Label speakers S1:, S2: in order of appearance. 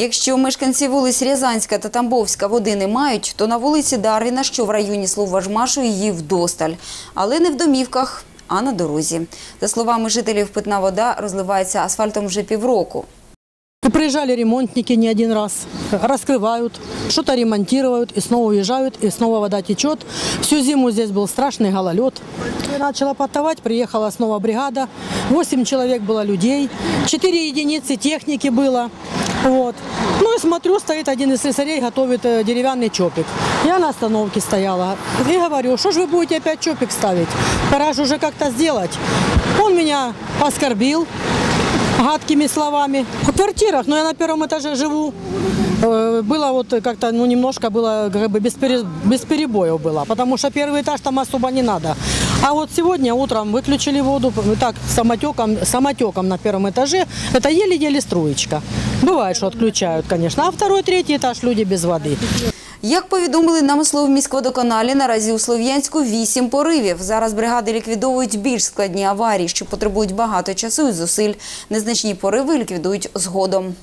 S1: Якщо мешканці вулиць Рязанська та Тамбовська води не мають, то на вулиці Дарвіна, що в районі Словважмашу, її вдосталь. Але не в домівках, а на дорозі. За словами жителів, питна вода розливається асфальтом вже півроку.
S2: Приезжали ремонтники не один раз, раскрывают, что-то ремонтируют, и снова уезжают, и снова вода течет. Всю зиму здесь был страшный гололед. Начала потовать, приехала снова бригада, 8 человек было людей, 4 единицы техники было. Вот. Ну и смотрю, стоит один из слесарей, готовит э, деревянный чопик. Я на остановке стояла и говорю, что же вы будете опять чопик ставить? Пора же уже как-то сделать. Он меня оскорбил, гадкими словами. В квартирах, но я на первом этаже живу. Э, Было вот как-то, ну, немножко было как бы без, пере- без перебоев было, потому что первый этаж там особо не надо. А вот сегодня утром выключили воду, вот так, самотеком, самотеком на первом этаже. Это еле-еле струечка. Бывает, что отключают, конечно. А второй, третий этаж люди без воды.
S1: Як повідомили нам у міськводоканалі, наразі у Слов'янську вісім поривів. Зараз бригади ліквідовують більш складні аварії, що потребують багато часу і зусиль. Незначні пориви ліквідують згодом.